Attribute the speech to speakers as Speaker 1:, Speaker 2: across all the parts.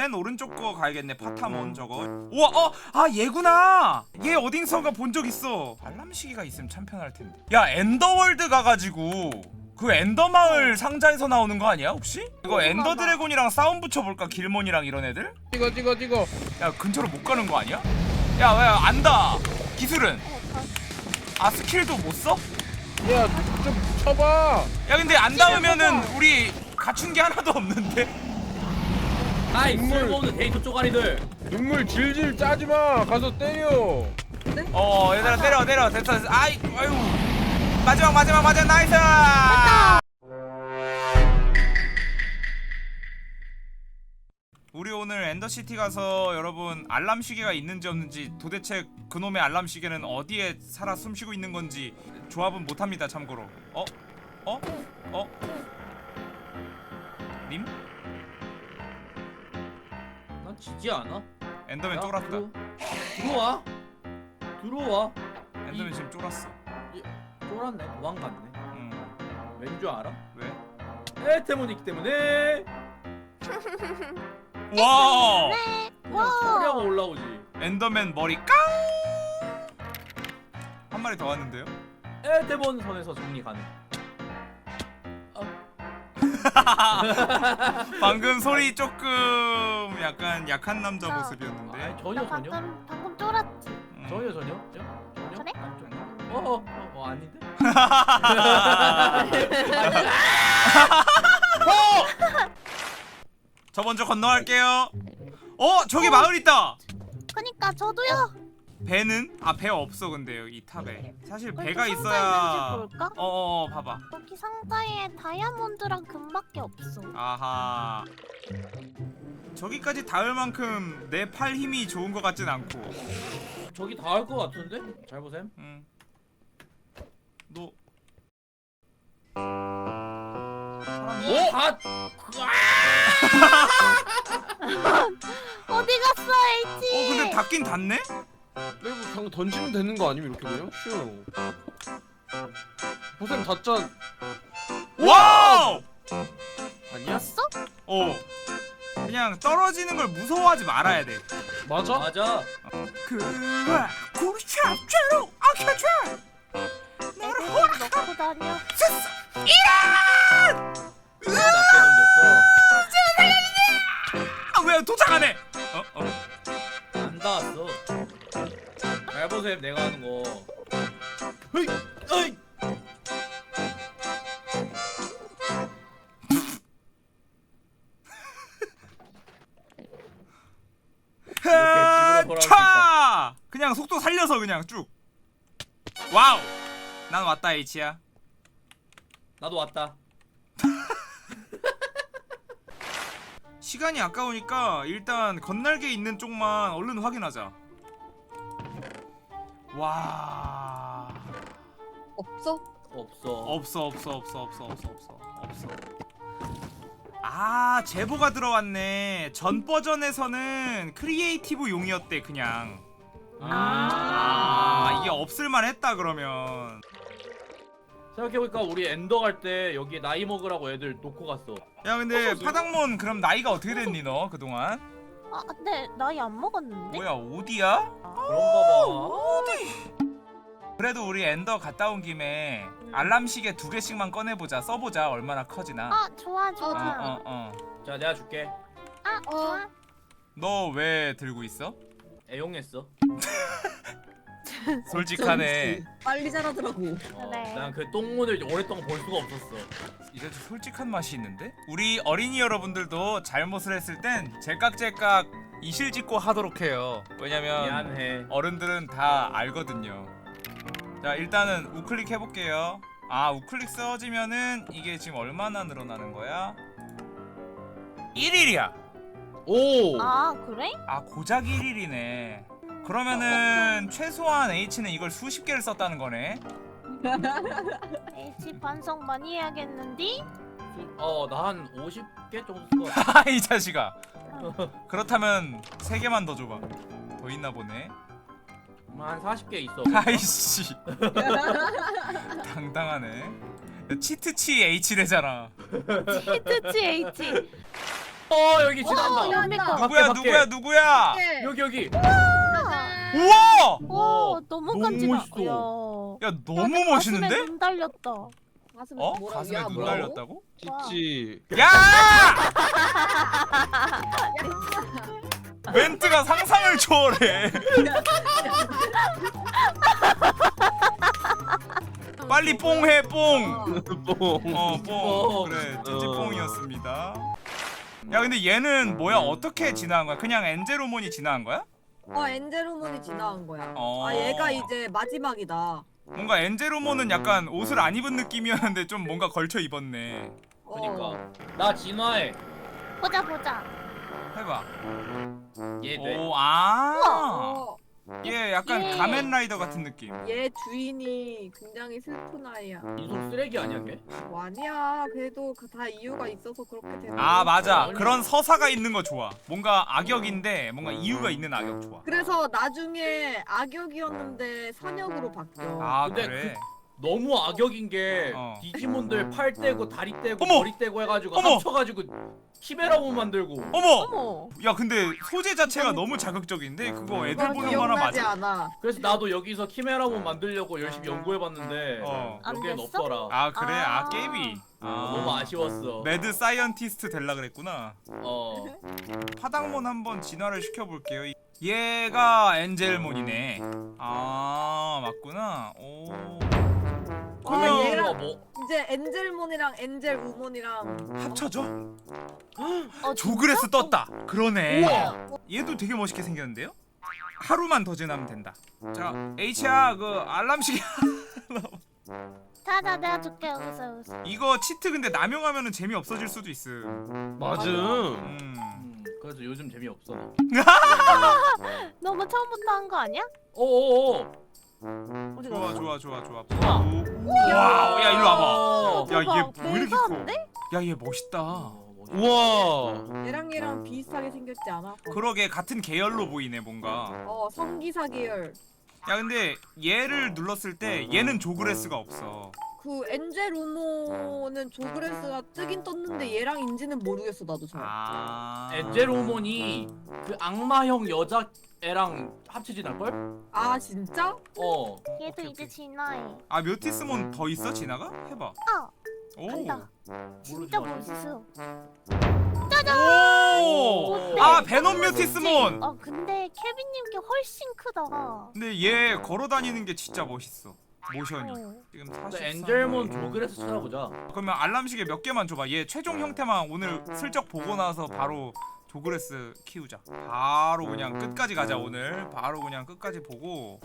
Speaker 1: 맨 오른쪽 거 가야겠네. 파타몬 저거. 우와 어아 얘구나. 얘 어딘선가 본 적 있어. 알람 시계가 있으면 참 편할 텐데. 야 엔더월드 가가지고 그 엔더 마을 상자에서 나오는 거 아니야 혹시? 이거 엔더 드래곤이랑 싸움 붙여볼까? 길몬이랑 이런 애들?
Speaker 2: 찍어 찍어 찍어.
Speaker 1: 야 근처로 못 가는 거 아니야? 야 왜 안다. 기술은? 아 스킬도 못 써?
Speaker 2: 야좀 쳐봐.
Speaker 1: 야 근데 안 닿으면은 우리 갖춘 게 하나도 없는데
Speaker 3: 아이
Speaker 2: 인물.
Speaker 3: 쓸모없는 데이터 쪼가리들.
Speaker 2: 눈물 질질 짜지 마. 가서 때려.
Speaker 1: 어 얘들아 때려 때려. 됐어 됐어. 아이 아유. 마지막 마지막 마지막. 나이스! 우리 오늘 엔더시티 가서 여러분 알람 시계가 있는지 없는지 도대체 그놈의 알람 시계는 어디에 살아 숨쉬고 있는 건지 조합은 못합니다 참고로. 어? 어? 어? 님?
Speaker 3: 난 지지 않아?
Speaker 1: 엔더맨
Speaker 3: 야,
Speaker 1: 쫄았다.
Speaker 3: 들어- 들어와. 들어와.
Speaker 1: 엔더맨 지금 쫄았어.
Speaker 3: 쫄았네. 도망갔네.
Speaker 1: 음,
Speaker 3: 왠 줄 알아?
Speaker 1: 왜?
Speaker 3: 에테몬 있기 때문에.
Speaker 1: 와
Speaker 3: 그냥 처리하고 올라오지.
Speaker 1: 엔더맨 머리 깡! 한 마리 더 왔는데요?
Speaker 3: 에테몬 선에서 정리 가능
Speaker 1: 방금 소리 조금 약간 약한 남자
Speaker 4: 어.
Speaker 1: 모습이었는데
Speaker 3: 전혀
Speaker 4: 나
Speaker 3: 전혀
Speaker 4: 방금 방금 쫄았지.
Speaker 1: 음.
Speaker 3: 전혀 전혀 전혀? 안 전혀 어어 어, 어, 아닌데
Speaker 1: 저 먼저 건너갈게요 어 저기 마을 있다
Speaker 4: 그니까 저도요.
Speaker 1: 배는? 아 배 없어 근데 여기 탑에 사실
Speaker 4: 여기
Speaker 1: 배가
Speaker 4: 상자
Speaker 1: 있어야
Speaker 4: 있는지 볼까?
Speaker 1: 어어 봐봐
Speaker 4: 여기 상자에 다이아몬드랑 금밖에 없어.
Speaker 1: 아하 저기까지 닿을 만큼 내 팔 힘이 좋은 것 같진 않고
Speaker 3: 저기 다 할 것 같은데 잘 보셈
Speaker 1: 응. 너
Speaker 3: 오! 다
Speaker 4: 어디 갔어,
Speaker 1: 어
Speaker 4: H?
Speaker 1: 근데 닿긴 닿네?
Speaker 2: 내가 뭐 그냥 던지면 되는 거 아니면 이렇게 그냥? 슈. 보셈 닫잔
Speaker 1: 와우!
Speaker 2: 아니야?
Speaker 4: 어?
Speaker 1: 그냥 떨어지는 걸 무서워하지 말아야 돼.
Speaker 2: 맞아?
Speaker 3: 맞아.
Speaker 1: 그와 구르샤체로 아켜줘!
Speaker 4: 애들 넣고 다녀.
Speaker 3: 낮게 던졌어.
Speaker 1: 아왜 도착 안 해?
Speaker 3: 잘 보셈 내가 하는 거. 헤이! 어이! 집으로 돌아올 수
Speaker 1: 차! 그냥 속도 살려서 그냥 쭉. 와우! 난 왔다 H야.
Speaker 3: 나도 왔다.
Speaker 1: 시간이 아까우니까 일단 건날개 있는 쪽만 얼른 확인하자 와.
Speaker 5: 없어?
Speaker 3: 없어.
Speaker 1: 없어 없어 없어 없어 없어 없어 없어. 아 제보가 들어왔네. 전 버전에서는 크리에이티브 용이었대 그냥. 아, 아 이게 없을만 했다 그러면.
Speaker 3: 생각해보니까 우리 엔더 갈 때 여기 나이 먹으라고 애들 놓고 갔어.
Speaker 1: 야 근데 어, 어, 어. 파닥몬 그럼 나이가 어떻게 됐니 너 그동안?
Speaker 4: 아, 근데 나이 안 먹었는데?
Speaker 1: 뭐야 어디야?
Speaker 3: 그런가 봐.
Speaker 1: 그래도 우리 엔더 갔다 온 김에 알람 시계 두 개씩만 꺼내보자. 써보자 얼마나 커지나.
Speaker 4: 아, 좋아, 좋아.
Speaker 1: 어어어 어,
Speaker 3: 자 내가 줄게.
Speaker 4: 아, 좋아.
Speaker 1: 너 왜 들고 있어?
Speaker 3: 애용했어
Speaker 1: 솔직하네
Speaker 5: 빨리 자라더라고.
Speaker 3: 어,
Speaker 4: 그래.
Speaker 3: 난그 똥문을 오랫동안 볼 수가 없었어
Speaker 1: 이래도 솔직한 맛이 있는데? 우리 어린이 여러분들도 잘못을 했을 땐 제깍제깍 이실직고 하도록 해요 왜냐면
Speaker 3: 미안해
Speaker 1: 어른들은 다 알거든요 자 일단은 우클릭 해볼게요 아 우클릭 써지면은 이게 지금 얼마나 늘어나는 거야? 1일이야
Speaker 2: 오
Speaker 4: 아, 그래?
Speaker 1: 아 고작 1일이네 그러면은 최소한 H는 이걸 수십 개를 썼다는 거네
Speaker 4: H 반성 많이 해야겠는디?
Speaker 3: 어 나 한 50개 정도 쓸 거.
Speaker 1: 아이 자식아 그렇다면 3개만 더 줘봐 더 있나 보네
Speaker 3: 한 40개 있어
Speaker 1: 아이씨 당당하네 치트치 H래잖아
Speaker 4: 히트치 H.
Speaker 3: 어 여기 지난다.
Speaker 4: 어,
Speaker 1: 누구야. 누구야 누구야?
Speaker 5: 네.
Speaker 3: 여기 여기.
Speaker 1: 우와!
Speaker 4: 와 너무
Speaker 3: 너무
Speaker 4: 간지나.
Speaker 3: 멋있어.
Speaker 4: 야.
Speaker 1: 야 너무
Speaker 4: 가슴에
Speaker 1: 멋있는데?
Speaker 4: 눈 달렸다.
Speaker 5: 가슴에
Speaker 1: 어?
Speaker 5: 뭐라고?
Speaker 1: 가슴에
Speaker 5: 야,
Speaker 1: 눈
Speaker 5: 뭐라고?
Speaker 1: 달렸다고?
Speaker 2: 찌찌.
Speaker 1: 야! 멘트가 상상을 초월해. 빨리 뽕해 뽕.
Speaker 2: 뽕.
Speaker 1: 어, 뽕.
Speaker 3: 뽕.
Speaker 1: 그래,
Speaker 2: 어.
Speaker 1: 찌찌뽕이었습니다. 야, 근데 얘는 뭐야? 어떻게 진화한 거야? 그냥 엔제로몬이 진화한 거야?
Speaker 5: 어 엔젤로몬이 지나간 거야.
Speaker 1: 어.
Speaker 5: 아 얘가 이제 마지막이다.
Speaker 1: 뭔가 엔제로몬은 약간 옷을 안 입은 느낌이었는데 좀 뭔가 걸쳐 입었네.
Speaker 5: 어.
Speaker 3: 그러니까 나 진화해.
Speaker 4: 보자 보자.
Speaker 1: 해봐.
Speaker 3: 얘 돼.
Speaker 1: 오, 아.
Speaker 5: 어,
Speaker 1: 얘 약간
Speaker 4: 얘.
Speaker 1: 가멘라이더 같은 느낌.
Speaker 5: 얘 주인이 굉장히 슬픈 아이야.
Speaker 3: 인성 쓰레기 아니야 걔?
Speaker 5: 뭐 아니야. 그래도 그다 이유가 있어서 그렇게 되는
Speaker 1: 아. 맞아. 그런 서사가 있는 거 좋아 뭔가 악역인데 뭔가 이유가 있는 악역 좋아
Speaker 5: 그래서 나중에 악역이었는데 산역으로 바뀌어.
Speaker 1: 아
Speaker 3: 근데
Speaker 1: 그래
Speaker 3: 너무 악역인 게
Speaker 1: 어.
Speaker 3: 디지몬들 팔 떼고 다리 떼고
Speaker 1: 어머!
Speaker 3: 머리 떼고 해가지고
Speaker 1: 어머!
Speaker 3: 합쳐가지고 키메라몬 만들고.
Speaker 1: 어머!
Speaker 4: 어머.
Speaker 1: 야 근데 소재 자체가 너무 자극적인데 그거 애들 보는 거나
Speaker 5: 기억나지
Speaker 1: 맞아?
Speaker 5: 않아.
Speaker 3: 그래서 나도 여기서 키메라몬 만들려고 열심히 연구해봤는데
Speaker 1: 어.
Speaker 4: 안
Speaker 3: 여기엔
Speaker 4: 됐어?
Speaker 3: 없더라.
Speaker 1: 아 그래? 아,
Speaker 4: 아.
Speaker 1: 게임이 아,
Speaker 3: 너무 아쉬웠어.
Speaker 1: 매드 사이언티스트 될라 그랬구나.
Speaker 3: 어.
Speaker 1: 파당몬 한번 진화를 시켜볼게요. 얘가 엔젤몬이네. 아 맞구나. 오.
Speaker 5: 아, 이제 엔젤몬이랑 엔젤 우몬이랑
Speaker 1: 합쳐져?
Speaker 4: 어,
Speaker 1: 조그레스? 떴다 그러네
Speaker 3: 우와!
Speaker 1: 얘도 되게 멋있게 생겼는데요? 하루만 더 지나면 된다. 자, H야 그 알람 시계
Speaker 4: 자자 내가 줄게 여기서 여기서.
Speaker 1: 이거 치트 근데 남용하면은 재미 없어질 수도 있음.
Speaker 2: 맞음.
Speaker 1: 음.
Speaker 3: 음, 그래서 요즘 재미없어
Speaker 4: 너무 처음부터 한 거 아니야?
Speaker 3: 어어어
Speaker 4: 어디
Speaker 1: 좋아? 좋아 좋아 좋아.
Speaker 3: 우와.
Speaker 1: 와우, 야 일로 와봐.
Speaker 3: 어,
Speaker 1: 야얘뭐 이렇게 커?
Speaker 4: 대박인데?
Speaker 1: 야얘 멋있다.
Speaker 3: 어, 멋있다.
Speaker 2: 우와.
Speaker 5: 얘랑 얘랑 비슷하게 생겼지 않아?
Speaker 1: 그러게 같은 계열로 보이네 뭔가.
Speaker 5: 어 성기사 계열.
Speaker 1: 야 근데 얘를 눌렀을 때 얘는 조그레스가 없어.
Speaker 5: 그 엔젤 우모는 조그레스가 뜨긴 떴는데 얘랑 인지는 모르겠어 나도 잘.
Speaker 1: 아.
Speaker 3: 엔젤호몬이 그 악마형 여자 애랑 합치진 않을걸?
Speaker 5: 아 진짜?
Speaker 3: 어
Speaker 4: 얘도
Speaker 1: 오케이,
Speaker 4: 이제
Speaker 1: 오케이.
Speaker 4: 진화해.
Speaker 1: 아 묘티스몬 더 있어 지나가? 해봐.
Speaker 4: 아
Speaker 1: 오.
Speaker 4: 간다. 진짜. 멋있어.
Speaker 1: 오.
Speaker 4: 어때?
Speaker 1: 아 베놈 묘티스몬.
Speaker 4: 어 근데 케빈님께 훨씬 크다.
Speaker 1: 근데 얘 걸어 다니는 게 진짜 멋있어. 모션이.
Speaker 4: 어.
Speaker 1: 지금
Speaker 3: 근데
Speaker 1: 43.
Speaker 3: 엔젤몬 조그레스 찾아보자
Speaker 1: 그러면 알람시계 몇 개만 줘봐. 얘 최종 형태만 오늘 슬쩍 보고 나서 바로 조그레스 키우자. 바로 그냥 끝까지 가자 오늘. 바로 그냥 끝까지 보고.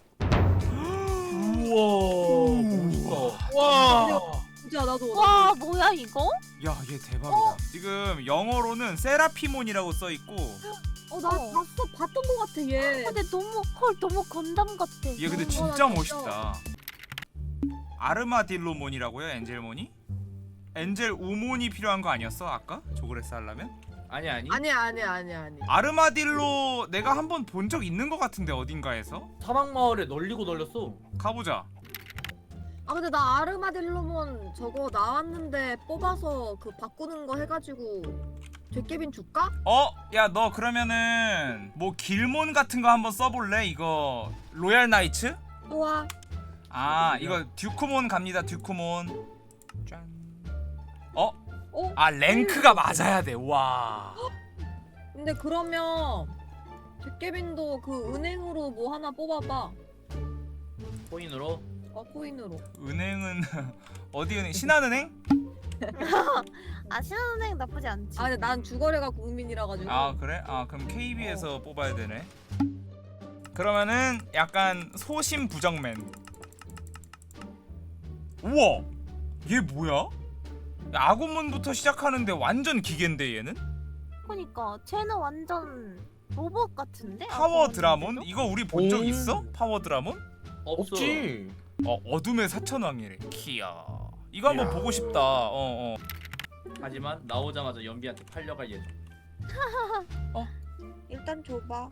Speaker 3: 우와 멋있다
Speaker 2: 와.
Speaker 5: 진짜 나도.
Speaker 4: 와 뭐야 이거?
Speaker 1: 야 얘 대박이다. 지금 영어로는 세라피몬이라고 써 있고
Speaker 5: 어나
Speaker 4: 어.
Speaker 5: 봤어 봤던 것 같아 얘.
Speaker 4: 근데 너무 헐 너무 건담 같아.
Speaker 1: 얘 근데
Speaker 5: 어,
Speaker 1: 진짜
Speaker 5: 나
Speaker 1: 멋있다. 아르마딜로몬이라고요 엔젤몬이? 엔젤 우몬이 필요한 거 아니었어 아까 조그레스 하려면?
Speaker 3: 아니 아니
Speaker 5: 아니야 아니야 아니야 아니.
Speaker 1: 아르마딜로 내가 한 번 본 적 있는 것 같은데 어딘가에서
Speaker 3: 사막 마을에 널리고 널렸어
Speaker 1: 가보자.
Speaker 5: 아 근데 나 아르마딜로몬 저거 나왔는데 뽑아서 그 바꾸는 거 해가지고 되깨빈 줄까?
Speaker 1: 어? 야 너 그러면은 뭐 길몬 같은 거 한번 써볼래? 이거 로얄 나이츠?
Speaker 5: 좋아.
Speaker 1: 아 이거 듀크몬 갑니다 듀크몬 짠 어?
Speaker 5: 어?
Speaker 1: 아 랭크가 맞아야 돼 와.
Speaker 5: 근데 그러면 되깨빈도 그 은행으로 뭐 하나 뽑아봐.
Speaker 3: 코인으로
Speaker 5: 어 코인으로.
Speaker 1: 은행은 어디 은행? 신한은행?
Speaker 4: 아 신한은행 나쁘지 않지.
Speaker 5: 아 근데 난 주거래가 국민이라 가지고.
Speaker 1: 아 그래? 아 그럼 KB에서 뽑아야 되네 그러면은 약간 소심 부정맨 우와 얘 뭐야? 야, 아고문부터 시작하는데 완전 기계인데 얘는?
Speaker 4: 그러니까 쟤는 완전 로봇 같은데?
Speaker 1: 파워 드라몬? 이거 우리 본 적
Speaker 2: 오.
Speaker 1: 있어? 파워 드라몬?
Speaker 3: 없어
Speaker 2: 없지.
Speaker 1: 어 어둠의 사천왕이래 키야 이거 한번. 보고 싶다 어 어
Speaker 3: 하지만 나오자마자 연비한테 팔려갈 예정
Speaker 5: 일단 줘봐.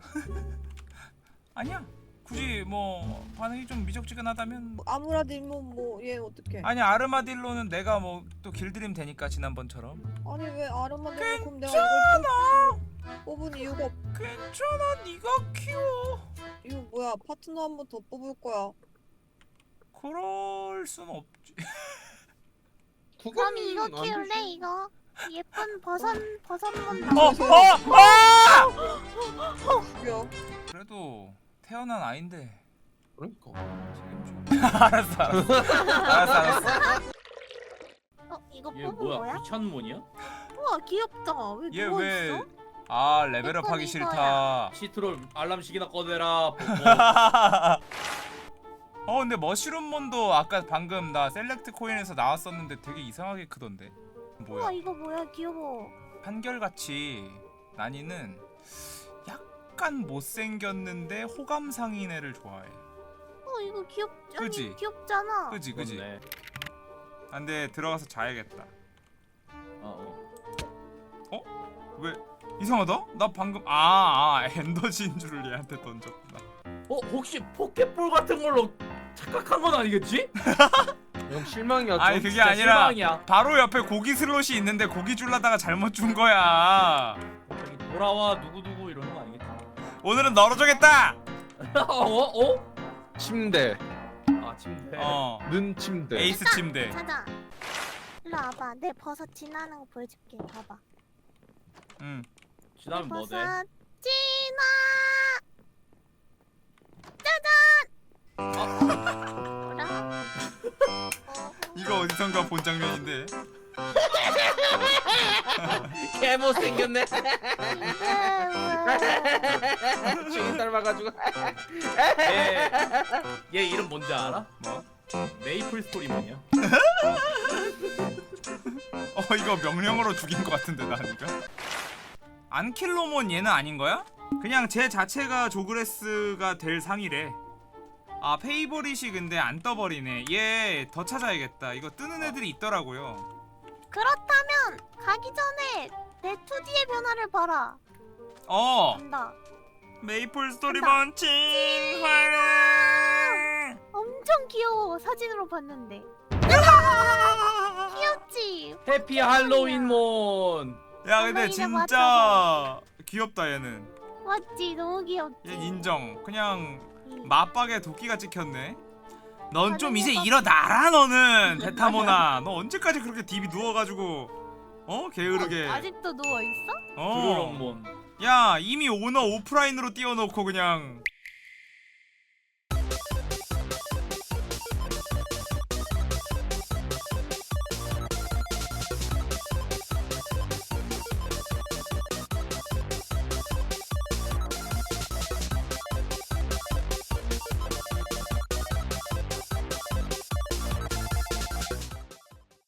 Speaker 1: 아니야 굳이 뭐 반응이 좀 미적지근하다면
Speaker 6: 아무라딜몬 뭐얘 어떻게?
Speaker 1: 아니 아르마딜로는 내가 뭐 또 길들임 되니까 지난번처럼
Speaker 6: 아니 왜 아르마딜몬 그럼 내가 이걸
Speaker 1: 괜찮아
Speaker 6: 뽑, 뽑은 이유가 없...
Speaker 1: 괜찮아 네가 키워
Speaker 6: 이거 뭐야 파트너 한 번 더 뽑을 거야.
Speaker 1: 그럴 순 없지
Speaker 4: 그럼 이거
Speaker 2: 안
Speaker 4: 키울래
Speaker 2: 되지.
Speaker 4: 이거? 예쁜 버섯 버섯몬
Speaker 1: 어!
Speaker 4: 나와.
Speaker 1: 어! 아!
Speaker 6: 죽여.
Speaker 1: 그래도 태어난 아인데
Speaker 2: 그러니까.
Speaker 1: 책임져 알았어 알았어 알았어 알았어
Speaker 4: 어 이거
Speaker 3: 얘
Speaker 4: 뽑은
Speaker 3: 뭐야?
Speaker 4: 거야?
Speaker 3: 귀찮몬이야?
Speaker 4: 우와 귀엽다. 왜
Speaker 1: 얘
Speaker 4: 누워
Speaker 1: 왜
Speaker 4: 있어?
Speaker 1: 아 레벨업 하기 싫다
Speaker 3: 시트롤 알람식이나 꺼내라. 뭐,
Speaker 1: 어 근데 머쉬룸몬도 아까 방금 나 셀렉트 코인에서 나왔었는데 되게 이상하게 크던데
Speaker 4: 우와
Speaker 1: 뭐야
Speaker 4: 이거 뭐야 귀여워.
Speaker 1: 한결같이 난이는 약간 못생겼는데 호감 상인 애를 좋아해
Speaker 4: 어 이거 귀엽 아니
Speaker 1: 그지?
Speaker 4: 귀엽잖아.
Speaker 1: 그지 그지
Speaker 3: 그렇네.
Speaker 1: 안돼 들어가서 자야겠다
Speaker 3: 어, 어.
Speaker 1: 왜 이상하다? 나 방금 아, 아 엔더진 줄을 얘한테 던졌구나
Speaker 3: 어 혹시 포켓볼 같은 걸로 착각한 건 아니겠지?
Speaker 2: 형 실망이야.
Speaker 1: 아니
Speaker 2: 좀.
Speaker 1: 그게
Speaker 3: 진짜
Speaker 1: 아니라
Speaker 3: 실망이야.
Speaker 1: 바로 옆에 고기 슬롯이 있는데 고기 줄라다가 잘못 준 거야
Speaker 3: 저기 돌아와 누구 누구?
Speaker 1: 오늘은 너로 주겠다
Speaker 3: 어? 어?
Speaker 2: 침대.
Speaker 3: 아 침대.
Speaker 1: 어
Speaker 2: 는 침대.
Speaker 1: 에이스 침대
Speaker 4: 찾아. 일로 와봐. 내 버섯 지나는 거 보여줄게. 봐봐.
Speaker 1: 응
Speaker 3: 지나면 뭐 돼?
Speaker 4: 버섯 지나. 짜잔. 뭐라? 어,
Speaker 1: 이거 어디선가 본 장면인데
Speaker 2: 개 못생겼네. 주인 닮아가지고.
Speaker 3: 얘, 얘 이름 뭔지 알아?
Speaker 1: 뭐?
Speaker 3: 메이플 스토리맨이야.
Speaker 1: 어 이거 명령어로 죽인 것 같은데 나 아닌가? 안킬로몬 얘는 아닌 거야? 그냥 제 자체가 조그레스가 될 상이래 아 페이보릿이 근데 안 떠버리네 얘 더 찾아야겠다 이거 뜨는 애들이 있더라고요
Speaker 4: 그렇다면 가기 전에 내 2D의 변화를 봐라.
Speaker 1: 어
Speaker 4: 간다.
Speaker 1: 메이플 스토리먼 진화
Speaker 4: 엄청 귀여워. 사진으로 봤는데. 귀엽지?
Speaker 3: 해피 할로윈 몬.
Speaker 1: 야 근데 진짜 귀엽다 얘는
Speaker 4: 맞지? 너무 귀엽지?
Speaker 1: 얘 인정 그냥
Speaker 4: 이-
Speaker 1: 맞박에 도끼가 찍혔네. 넌 좀 이제 일어나라 너는 베타모나. 너 언제까지 그렇게 딥이 누워가지고 어 게으르게.
Speaker 4: 아직도 누워 있어?
Speaker 1: 어.
Speaker 3: 드로롱몬.
Speaker 1: 야 이미 오너 오프라인으로 띄워놓고 그냥